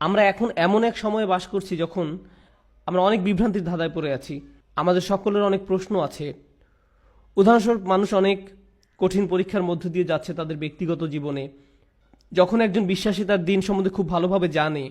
আমরা এখন এমন এক সময়ে বাস করছি যখন আমরা অনেক বিভ্রান্তির ধাঁধায় পড়ে আছি। আমাদের সকলের অনেক প্রশ্ন আছে। উদাহরণস্বরূপ, মানুষ অনেক কঠিন পরীক্ষার মধ্য দিয়ে যাচ্ছে তাদের ব্যক্তিগত জীবনে। যখন একজন বিশ্বাসী তার দিন সম্বন্ধে খুব ভালোভাবে জানে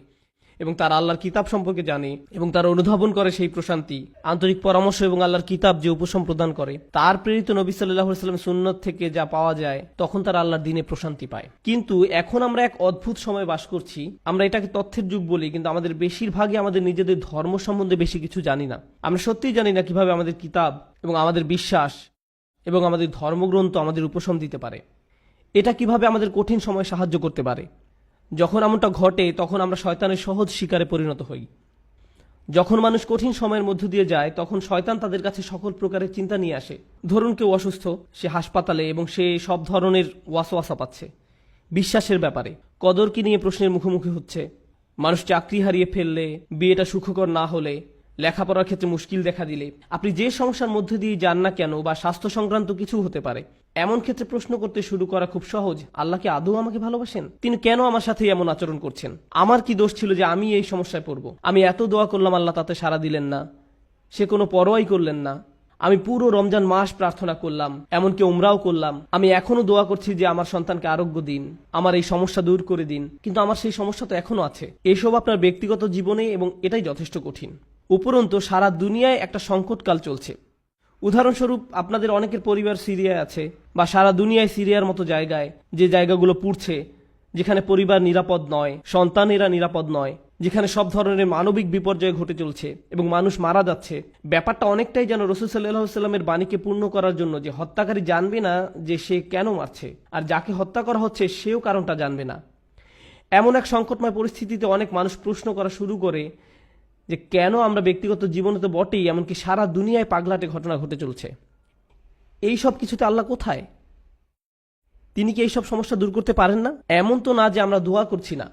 এবং তার আল্লাহর কিতাব সম্পর্কে জানে এবং তার অনুধাবন করে সেই প্রশান্তি, আন্তরিক পরামর্শ এবং আল্লাহর কিতাব যে উপশম প্রদান করে। তার প্রেরিত নবী সাল্লাহ সাল্লাম সুন্নত থেকে যা পাওয়া যায়, তখন তার আল্লাহর দিনে প্রশান্তি পায়। কিন্তু এখন আমরা এক অদ্ভুত সময় বাস করছি, আমরা এটাকে তথ্যের যুগ বলি, কিন্তু আমাদের বেশিরভাগই আমাদের নিজেদের ধর্ম সম্বন্ধে বেশি কিছু জানি না। আমরা সত্যিই জানি না কীভাবে আমাদের কিতাব এবং আমাদের বিশ্বাস এবং আমাদের ধর্মগ্রন্থ আমাদের উপশম দিতে পারে। এটা কীভাবে আমাদের কঠিন সময় সাহায্য করতে পারে? যখন এমনটা ঘটে, তখন আমরা শয়তানের সহজ শিকারে পরিণত হই। যখন মানুষ কঠিন সময়ের মধ্য দিয়ে যায়, তখন শয়তান তাদের কাছে সকল প্রকারের চিন্তা নিয়ে আসে। ধরুন কেউ অসুস্থ, সে হাসপাতালে এবং সে সব ধরনের ওয়াসওয়াসা পাচ্ছে। বিশ্বাসের ব্যাপারে। কদরকে নিয়ে প্রশ্নের মুখোমুখি হচ্ছে? মানুষ চাকরি হারিয়ে ফেললে, বিয়েটা সুখকর না হলে লেখাপড়ার ক্ষেত্রে মুশকিল দেখা দিলে। আপনি যে সমস্যার মধ্যে দিয়ে যান না কেন বা স্বাস্থ্য সংক্রান্ত কিছু হতে পারে, এমন ক্ষেত্রে প্রশ্ন করতে শুরু করা খুব সহজ আল্লাহকে আদৌ আমাকে ভালোবাসেন? তিনি কেন আমার সাথে এমন আচরণ করছেন? আমার কি দোষ ছিল যে আমি এই সমস্যায় পড়ব? আমি এত দোয়া করলাম, আল্লাহ তাতে সাড়া দিলেন না। সে কোনো পরোয়াই করলেন না। আমি পুরো রমজান মাস প্রার্থনা করলাম, এমনকি উমরাও করলাম। আমি এখনও দোয়া করছি যে আমার সন্তানকে আরোগ্য দিন, আমার এই সমস্যা দূর করে দিন। কিন্তু আমার সেই সমস্যা তো এখনও আছে। এসব আপনার ব্যক্তিগত জীবনে এবং এটাই যথেষ্ট কঠিন। উপরন্তু সারা দুনিয়ায় একটা সংকটকাল চলছে। উদাহরণস্বরূপ আপনাদের অনেকের পরিবার সিরিয়ায় আছে বা সারা দুনিয়ায় সিরিয়ার মতো জায়গায় যে জায়গাগুলো পুড়ছে, যেখানে পরিবার নিরাপদ নয়, সন্তানেরা নিরাপদ নয়, যেখানে সব ধরনের মানবিক বিপর্যয় ঘটে চলছে এবং মানুষ মারা যাচ্ছে, ব্যাপারটা অনেকটাই যেন রসুল সাল্লাহ সাল্লামের বাণীকে পূর্ণ করার জন্য যে হত্যাকারী জানবে না যে সে কেন মারছে আর যাকে হত্যা করা হচ্ছে সেও কারণটা জানবে না। এমন এক সংকটময় পরিস্থিতিতে অনেক মানুষ প্রশ্ন করা শুরু করে যে কেন আমরা ব্যক্তিগত জীবনে তো বটেই, এমনকি সারা দুনিয়ায় পাগলাটে ঘটনা ঘটে চলছে। এই সব কিছুতে আল্লাহ কোথায়? তিনি কি এইসব সমস্যা দূর করতে পারেন না? এমন তো না যে আমরা দোয়া করছি না।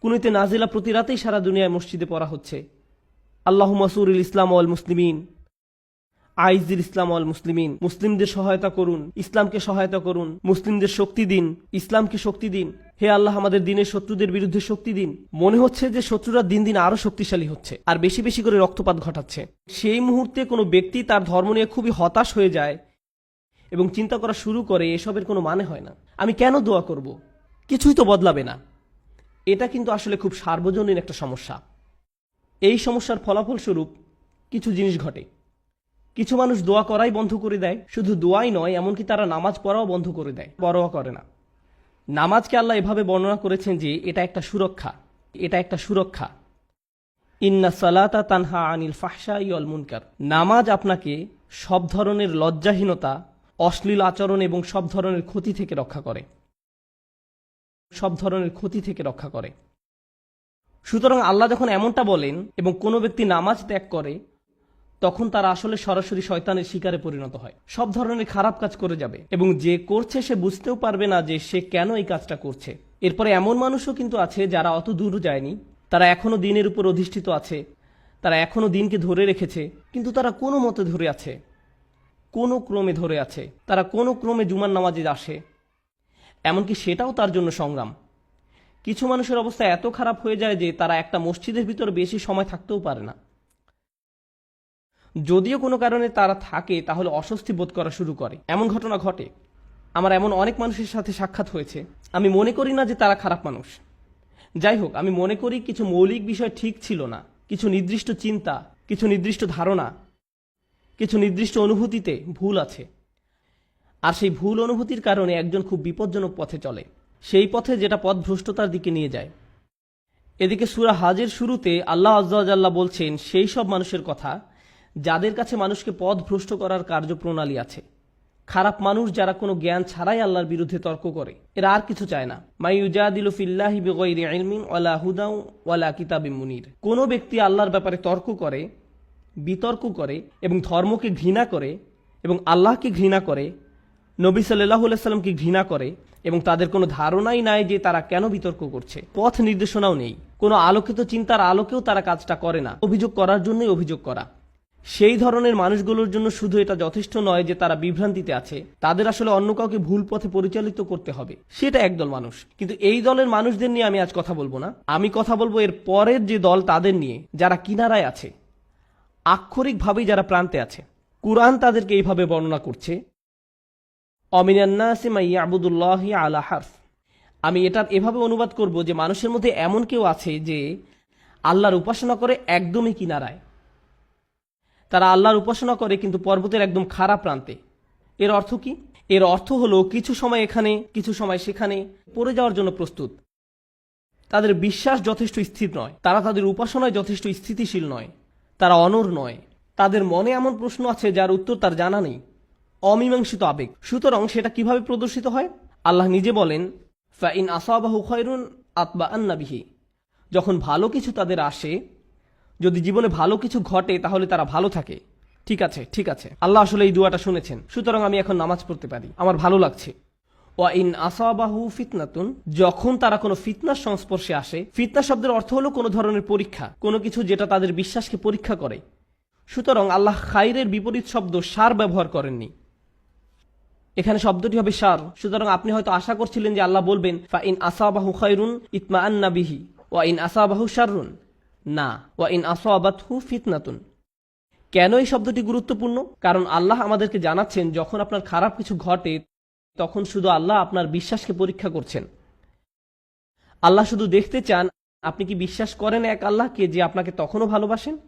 কুনিতে নাজিলা প্রতি রাতেই সারা দুনিয়ায় মসজিদে পড়া হচ্ছে। আল্লাহ মাসুর ইসলাম অল মুসলিমিন। আইজির ইসলাম অল মুসলিমিন। মুসলিমদের সহায়তা করুন, ইসলামকে সহায়তা করুন, মুসলিমদের শক্তি দিন, ইসলামকে শক্তি দিন। হে আল্লাহ, আমাদের দিনের শত্রুদের বিরুদ্ধে শক্তি দিন। মনে হচ্ছে যে শত্রুরা দিন দিন আরও শক্তিশালী হচ্ছে, আর বেশি বেশি করে রক্তপাত ঘটাচ্ছে। সেই মুহূর্তে কোনো ব্যক্তি তার ধর্ম নিয়ে খুবই হতাশ হয়ে যায় এবং চিন্তা করা শুরু করে, এসবের কোনো মানে হয় না। আমি কেন দোয়া করব? কিছুই তো বদলাবে না। এটা কিন্তু আসলে খুব সার্বজনীন একটা সমস্যা। এই সমস্যার ফলাফল স্বরূপ কিছু জিনিস ঘটে। কিছু মানুষ দোয়া করাই বন্ধ করে দেয়, শুধু দোয়াই নয়, এমনকি তারা নামাজ পড়াও বন্ধ করে দেয়, পরোয়া করে না। নামাজকে আল্লাহ এভাবে বর্ণনা করেছেন যে, এটা একটা সুরক্ষা, এটা একটা সুরক্ষা। ইন্না সালাতা তানহা আনিল ফাহসা ইয়ল মুনকার। নামাজ আপনাকে সব ধরনের লজ্জাহীনতা, অশ্লীল আচরণ এবং সব ধরনের ক্ষতি থেকে রক্ষা করে। সব ধরনের ক্ষতি থেকে রক্ষা করে। সুতরাং আল্লাহ যখন এমনটা বলেন এবং কোনো ব্যক্তি নামাজ ত্যাগ করে তখন তারা আসলে সরাসরি শয়তানের শিকারে পরিণত হয়। সব ধরনের খারাপ কাজ করে যাবে এবং যে করছে সে বুঝতেও পারবে না যে সে কেন এই কাজটা করছে। এরপরে এমন মানুষও কিন্তু আছে যারা অত দূর যায়নি। তারা এখনও দিনের উপর অধিষ্ঠিত আছে। তারা এখনও দিনকে ধরে রেখেছে, কিন্তু তারা কোনো মতে ধরে আছে। কোনো ক্রমে ধরে আছে। তারা কোনো ক্রমে জুমার নামাজে আসে। এমনকি সেটাও তার জন্য সংগ্রাম। কিছু মানুষের অবস্থা এত খারাপ হয়ে যায় যে তারা একটা মসজিদের ভিতর বেশি সময় থাকতেও পারে না। যদিও কোনো কারণে তারা থাকে, তাহলে অস্বস্তি বোধ করা শুরু করে। এমন ঘটনা ঘটে। আমার এমন অনেক মানুষের সাথে সাক্ষাৎ হয়েছে। আমি মনে করি না যে তারা খারাপ মানুষ। যাই হোক, আমি মনে করি কিছু মৌলিক বিষয় ঠিক ছিল না। কিছু নির্দিষ্ট চিন্তা, কিছু নির্দিষ্ট ধারণা, কিছু নির্দিষ্ট অনুভূতিতে ভুল আছে। আর সেই ভুল অনুভূতির কারণে একজন খুব বিপজ্জনক পথে চলে। সেই পথে যেটা পথ ভ্রষ্টতার দিকে নিয়ে যায়। এদিকে সুরা হাজের শুরুতে আল্লাহ আজ্লাহ বলছেন, সেই সব মানুষের কথা যাদের কাছে মানুষকে পথ ভ্রষ্ট করার কার্যপ্রণালী আছে। খারাপ মানুষ যারা কোনো জ্ঞান ছাড়াই আল্লাহর বিরুদ্ধে তর্ক করে। এরা আর কিছু চায় না। ওয়ালা হুদাউ ওয়ালা কিতাবি মুনির। কোনো ব্যক্তি আল্লাহর ব্যাপারে তর্ক করে, বিতর্ক করে এবং ধর্মকে ঘৃণা করে এবং আল্লাহকে ঘৃণা করে, নবী সাল্লাহ সাল্লামকে ঘৃণা করে এবং তাদের কোনো ধারণাই নাই যে তারা কেন বিতর্ক করছে। পথ নির্দেশনাও নেই। কোনো আলোকিত চিন্তার আলোকেও তারা কাজটা করে না। অভিযোগ করার জন্যই অভিযোগ করা। সেই ধরনের মানুষগুলোর জন্য শুধু এটা যথেষ্ট নয় যে তারা বিভ্রান্তিতে আছে। তাদের আসলে অন্য কাউকে ভুল পথে পরিচালিত করতে হবে। সেটা একদল মানুষ। কিন্তু এই দলের মানুষদের নিয়ে আমি আজ কথা বলব না। আমি কথা বলব এর পরের যে দল তাদের নিয়ে, যারা কিনারায় আছে। আক্ষরিকভাবেই যারা প্রান্তে আছে। কুরআন তাদেরকে এইভাবে বর্ণনা করছে অমিনান্নাসি মাইয়া আবুদুল্লাহ আলা হারফ। আমি এটা এভাবে অনুবাদ করব যে মানুষের মধ্যে এমন কেউ আছে যে আল্লাহর উপাসনা করে একদমই কিনারায়। তারা আল্লাহর উপাসনা করে কিন্তু পর্বতের একদম খারাপ প্রান্তে। এর অর্থ কি? এর অর্থ হলো কিছু সময় এখানে, কিছু সময় সেখানে পড়ে যাওয়ার জন্য প্রস্তুত। তাদের বিশ্বাস যথেষ্ট স্থির নয়। তারা তাদের উপাসনায় যথেষ্ট স্থিতিশীল নয়। তারা অনর নয়। তাদের মনে এমন প্রশ্ন আছে যার উত্তর তার জানা নেই। অমীমাংসিত আবেগ। সুতরাং সেটা কীভাবে প্রদর্শিত হয়? আল্লাহ নিজে বলেন ফাইন আসাবাহু খয়রুন আতবা আন্নাবিহি যখন ভালো কিছু তাদের আসে যদি জীবনে ভালো কিছু ঘটে, তাহলে তারা ভালো থাকে। ঠিক আছে ঠিক আছে। আল্লাহ আসলে এই দুয়াটা শুনেছেন। সুতরাং আমি এখন নামাজ পড়তে পারি। আমার ভালো লাগছে। ওয়া ইন আসাবাহু ফিতনাতুন, যখন তারা কোনো ফিতনার সংস্পর্শে আসে, ফিতনা শব্দের অর্থ হলো কোনো ধরনের পরীক্ষা, কোনো কিছু যেটা তাদের বিশ্বাসকে পরীক্ষা করে। সুতরাং আল্লাহ খাইরের বিপরীত শব্দ সার ব্যবহার করেননি। এখানে শব্দটি হবে সার। সুতরাং আপনি হয়তো আশা করছিলেন যে আল্লাহ বলবেন, ফা ইন আসাবাহু খাইরুন ইতমা আন্না বিহি, ওয়া ইন আসাবাহু শাররুন। না, ওয়া ইন আসাবাতহু ফিতনাতুন। কেন এই শব্দটি গুরুত্বপূর্ণ? কারণ আল্লাহ আমাদেরকে জানাচ্ছেন, যখন আপনার খারাপ কিছু ঘটে, তখন শুধু আল্লাহ আপনার বিশ্বাসকে পরীক্ষা করছেন। আল্লাহ শুধু দেখতে চান, আপনি কি বিশ্বাস করেন এক আল্লাহকে যে আপনাকে তখনও ভালোবাসেন?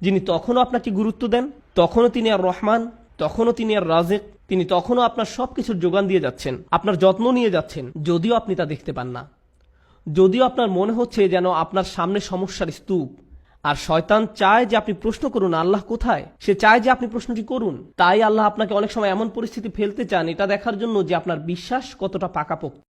যিনি তখনও আপনাকে গুরুত্ব দেন, তখনও তিনি আর রহমান, তখনও তিনি আর রাজেক তিনি তখনও আপনার সবকিছুর যোগান দিয়ে যাচ্ছেন, আপনার যত্ন নিয়ে যাচ্ছেন, যদিও আপনি তা দেখতে পান না। যদিও আপনার মনে হচ্ছে যেন আপনার সামনে সমস্যার স্তূপ। আর শয়তান চায় যে আপনি প্রশ্ন করুন, আল্লাহ কোথায়? সে চায় যে আপনি প্রশ্নটি করুন। তাই আল্লাহ আপনাকে অনেক সময় এমন পরিস্থিতি ফেলতে চান, এটা দেখার জন্য যে আপনার বিশ্বাস কতটা পাকাপোক্ত।